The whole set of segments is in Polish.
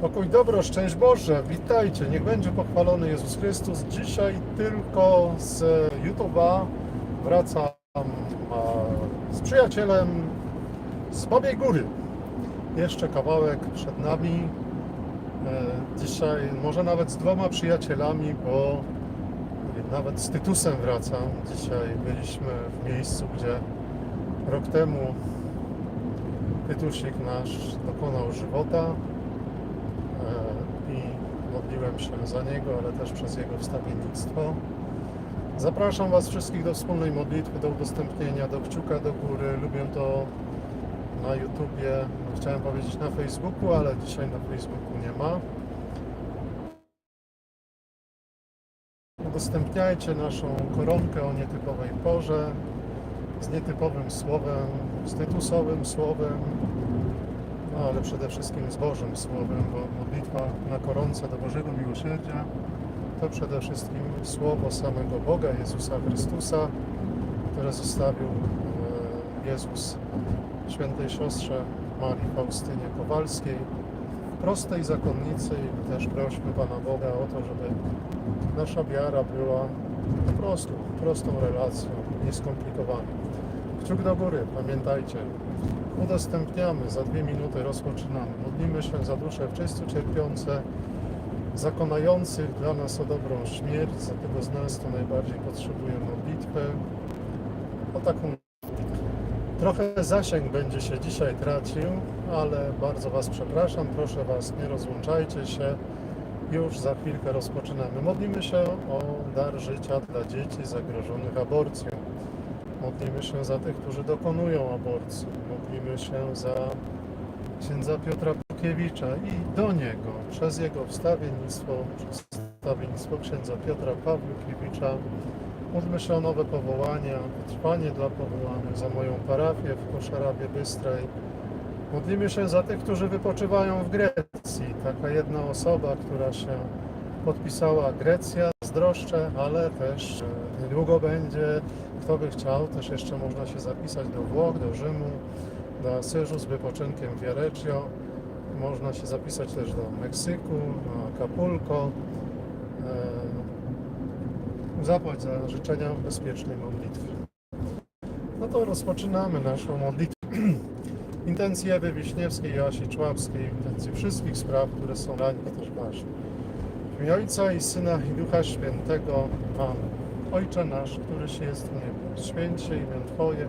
Pokój dobro, szczęść Boże, witajcie, niech będzie pochwalony Jezus Chrystus. Dzisiaj tylko z YouTube'a wracam z przyjacielem z Babiej Góry. Jeszcze kawałek przed nami. E, Dzisiaj może nawet z dwoma przyjacielami, bo nawet z Tytusem wracam. Dzisiaj byliśmy w miejscu, gdzie rok temu Tytusik nasz dokonał żywota e, i modliłem się za niego, ale też przez jego wstawiennictwo. Zapraszam Was wszystkich do wspólnej modlitwy, do udostępnienia, do kciuka do góry. Lubię to na YouTubie, chciałem powiedzieć na Facebooku, ale dzisiaj na Facebooku nie ma. Udostępniajcie naszą koronkę o nietypowej porze, z nietypowym słowem, z tytusowym słowem, no ale przede wszystkim z Bożym Słowem, bo modlitwa na koronce do Bożego Miłosierdzia to przede wszystkim słowo samego Boga, Jezusa Chrystusa, które zostawił e, Jezus świętej siostrze Marii Faustynie Kowalskiej, prostej zakonnicy i też prośmy Pana Boga o to, żeby nasza wiara była po prostu prostą relacją, nieskomplikowaną. Kciuk do góry, pamiętajcie, udostępniamy, za dwie minuty rozpoczynamy. Modlimy się za dusze wszyscy cierpiące, zakonających dla nas o dobrą śmierć, za tego z nas, kto najbardziej potrzebuje modlitwy. O taką Trochę zasięg będzie się dzisiaj tracił, ale bardzo Was przepraszam, proszę Was, nie rozłączajcie się. Już za chwilkę rozpoczynamy. Modlimy się o dar życia dla dzieci zagrożonych aborcją. Modlimy się za tych, którzy dokonują aborcji. Modlimy się za księdza Piotra Pukiewicza i do niego, przez jego wstawiennictwo, przez wstawiennictwo księdza Piotra Pawlukiewicza, Módlmy się o nowe powołania, trwanie dla powołanych, za moją parafię w Koszarawie Bystrej. Modlimy się za tych, którzy wypoczywają w Grecji. Taka jedna osoba, która się podpisała Grecja, zdroszczę, ale też e, niedługo będzie, kto by chciał, też jeszcze można się zapisać do Włoch, do Rzymu, do Asyżu z wypoczynkiem w. Można się zapisać też do Meksyku, na Acapulco. E, zapłać za życzenia bezpiecznej modlitwy. No to rozpoczynamy naszą modlitwę. Intencje Ewy Wiśniewskiej, Joasi Człapskiej, intencje wszystkich spraw, które są dla nich też ważne. W imię Ojca i Syna i Ducha Świętego. Amen. Ojcze nasz, któryś jest w niebie, święć się imię Twoje,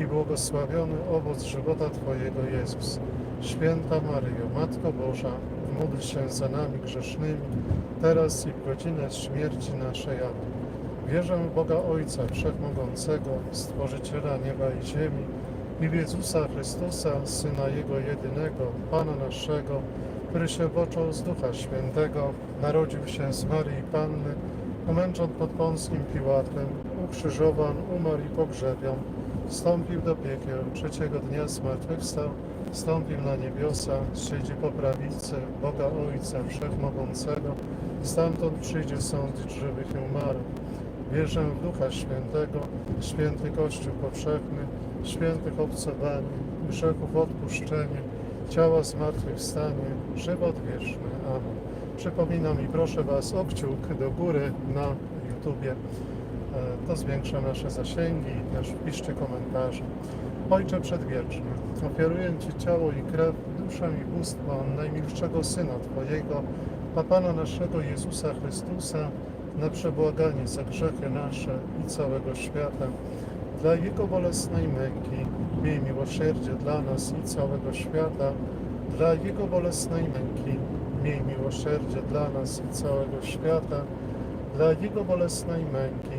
i błogosławiony owoc żywota Twojego, Jezus. Święta Maryjo, Matko Boża, módl się za nami grzesznymi, teraz i w godzinę śmierci naszej. Amen. Wierzę w Boga Ojca Wszechmogącego, Stworzyciela nieba i ziemi i w Jezusa Chrystusa, Syna Jego jedynego, Pana naszego, który się począł z Ducha Świętego, narodził się z Maryi Panny, umęczon pod Pąskim Piłatem, ukrzyżowan, umarł i pogrzebion, wstąpił do piekieł, trzeciego dnia zmartwychwstał, wstąpił na niebiosa, siedzi po prawicy Boga Ojca Wszechmogącego, stamtąd przyjdzie sądzić żywych i. Wierzę w Ducha Świętego, święty Kościół powszechny, świętych obcowanie, grzechów odpuszczenie, ciała zmartwychwstanie, żywot wieczny. Amen. Przypominam i proszę Was o kciuk do góry na YouTubie. E, To zwiększa nasze zasięgi i też wpiszcie komentarze. Ojcze Przedwieczny, ofiaruję Ci ciało i krew, duszę i bóstwo najmilszego Syna Twojego, a Pana naszego Jezusa Chrystusa, na przebłaganie za grzechy nasze i całego świata. Dla Jego bolesnej męki miej miłosierdzie dla nas i całego świata. Dla Jego bolesnej męki miej miłosierdzie dla nas i całego świata. Dla Jego bolesnej męki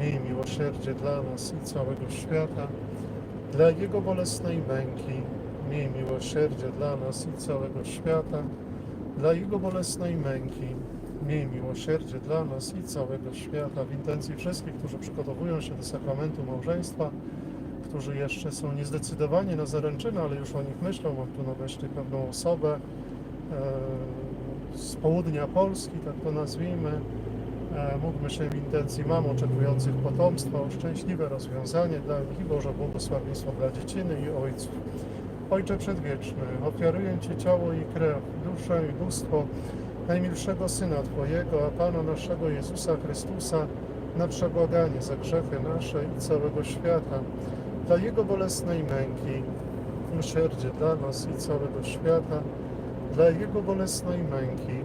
miej miłosierdzie dla nas i całego świata. Dla Jego bolesnej męki, miej miłosierdzie dla nas i całego świata. Dla Jego bolesnej męki, miej miłosierdzie dla nas i całego świata. W intencji wszystkich, którzy przygotowują się do sakramentu małżeństwa, którzy jeszcze są niezdecydowani na zaręczyny, ale już o nich myślą, mam tu na myśli pewną osobę e, z południa Polski, tak to nazwijmy. E, się w intencji mam oczekujących potomstwa o szczęśliwe rozwiązanie dla nich i Boże błogosławieństwo dla dzieciny i ojców. Ojcze Przedwieczny, ofiaruję Ci ciało i krew, duszę i bóstwo najmilszego Syna Twojego, a Pana naszego Jezusa Chrystusa, na przebłaganie za grzechy nasze i całego świata, dla Jego bolesnej męki, miłosierdzie dla nas i całego świata, dla Jego bolesnej męki,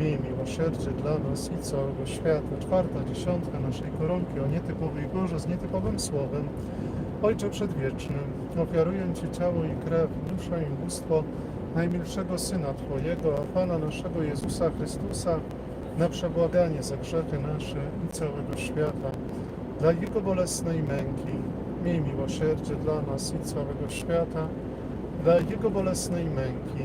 miej miłosierdzie dla nas i całego świata. Czwarta dziesiątka naszej koronki o nietypowej porze z nietypowym słowem. Ojcze Przedwieczny, ofiaruję Ci ciało i krew, duszę i bóstwo najmilszego Syna Twojego, a Pana naszego Jezusa Chrystusa, na przebłaganie za grzechy nasze i całego świata. Dla Jego bolesnej męki, miej miłosierdzie dla nas i całego świata. Dla Jego bolesnej męki,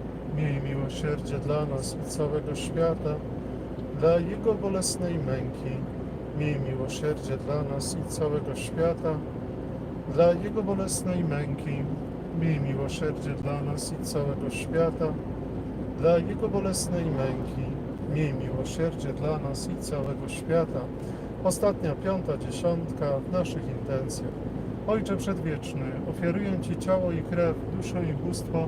miej miłosierdzie dla nas i całego świata. Dla Jego bolesnej męki, miej miłosierdzie dla nas i całego świata. Dla Jego bolesnej męki, miej miłosierdzie dla nas i całego świata. Dla Jego bolesnej męki, miej miłosierdzie dla nas i całego świata. Ostatnia, piąta dziesiątka w naszych intencjach. Ojcze Przedwieczny, ofiaruję Ci ciało i krew, duszę i bóstwo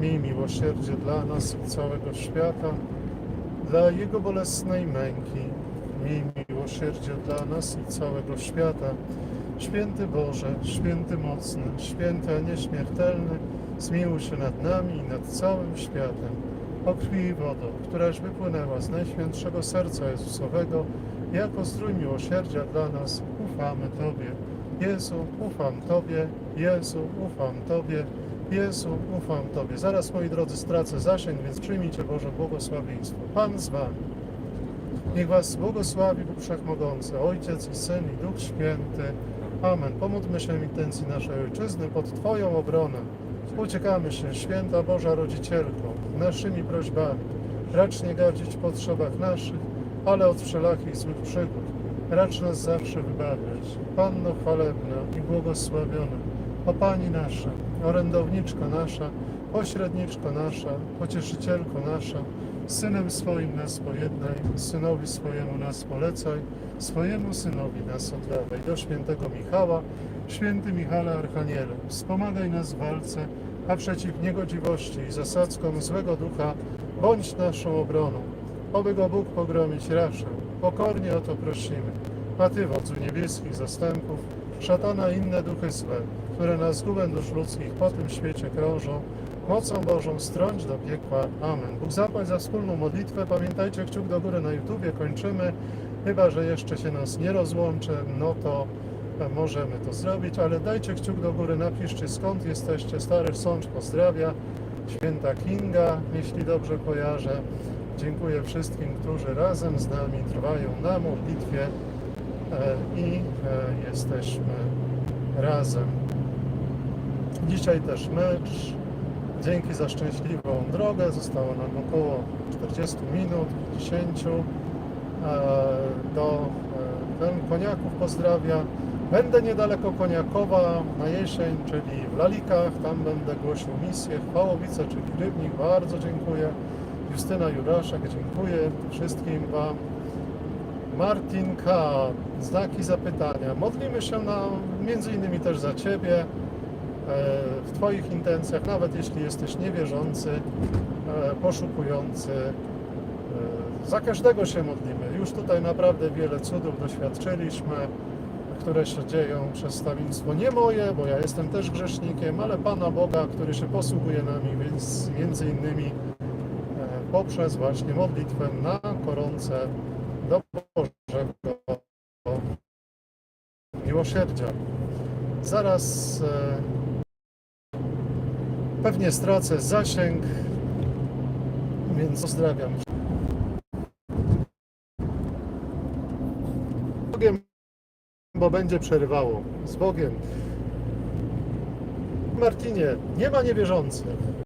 miej miłosierdzie dla nas i całego świata, dla Jego bolesnej męki, miej miłosierdzie dla nas i całego świata. Święty Boże, święty mocny, święty a nieśmiertelny, zmiłuj się nad nami i nad całym światem. O krwi i wodo, któraś wypłynęła z Najświętszego Serca Jezusowego, jako zdrój miłosierdzia dla nas, ufamy Tobie. Jezu, ufam Tobie, Jezu, ufam Tobie, Jezu, ufam Tobie. Zaraz, moi drodzy, stracę zasięg, więc przyjmijcie Boże błogosławieństwo. Pan z Wami. Niech Was błogosławi Bóg Wszechmogący, Ojciec i Syn i Duch Święty. Amen. Pomódlmy się intencji naszej Ojczyzny pod Twoją obronę. Uciekamy się, Święta Boża Rodzicielko, naszymi prośbami. Racz nie gardzić w potrzebach naszych, ale od wszelakich złych przygód. Racz nas zawsze wybawiać. Panno chwalebna i błogosławiona, o Pani nasza, orędowniczko nasza, pośredniczko nasza, pocieszycielko nasza, Synem swoim nas pojednaj, Synowi swojemu nas polecaj, swojemu Synowi nas oddawaj. Do świętego Michała, święty Michale Archanielu, wspomagaj nas w walce, a przeciw niegodziwości i zasadzkom złego ducha bądź naszą obroną. Oby go Bóg pogromić raszę. Pokornie o to prosimy. A Ty, wodzu niebieskich zastępów, szatana inne duchy złe, które na zgubę dusz ludzkich po tym świecie krążą, mocą Bożą strąć do piekła. Amen. Bóg zapłać za wspólną modlitwę. Pamiętajcie, kciuk do góry na YouTubie. Kończymy. Chyba, że jeszcze się nas nie rozłączy, no to możemy to zrobić, ale dajcie kciuk do góry, napiszcie skąd jesteście. Stary Sącz pozdrawia. Święta Kinga, jeśli dobrze kojarzę. Dziękuję wszystkim, którzy razem z nami trwają na modlitwie i e, jesteśmy razem. Dzisiaj też mecz. Dzięki za szczęśliwą drogę. Zostało nam około 40 minut, 50. E, Do e, Koniaków pozdrawia. Będę niedaleko Koniakowa na jesień, czyli w Lalikach. Tam będę głosił misję. Chwałowice, czyli Rybnik. Bardzo dziękuję. Justyna Juraszek, dziękuję wszystkim Wam. Martin K. Znaki zapytania. Modlimy się na, między innymi też za Ciebie, e, w Twoich intencjach, nawet jeśli jesteś niewierzący, e, poszukujący. e, Za każdego się modlimy. Już tutaj naprawdę wiele cudów doświadczyliśmy, które się dzieją przez stawiństwo. Nie moje, bo ja jestem też grzesznikiem, ale Pana Boga, który się posługuje nami, więc między innymi poprzez właśnie modlitwę na koronce do Bożego miłosierdzia. Zaraz e, pewnie stracę zasięg, więc pozdrawiam. Z Bogiem, bo będzie przerywało. Z Bogiem. Martinie, nie ma niewierzących.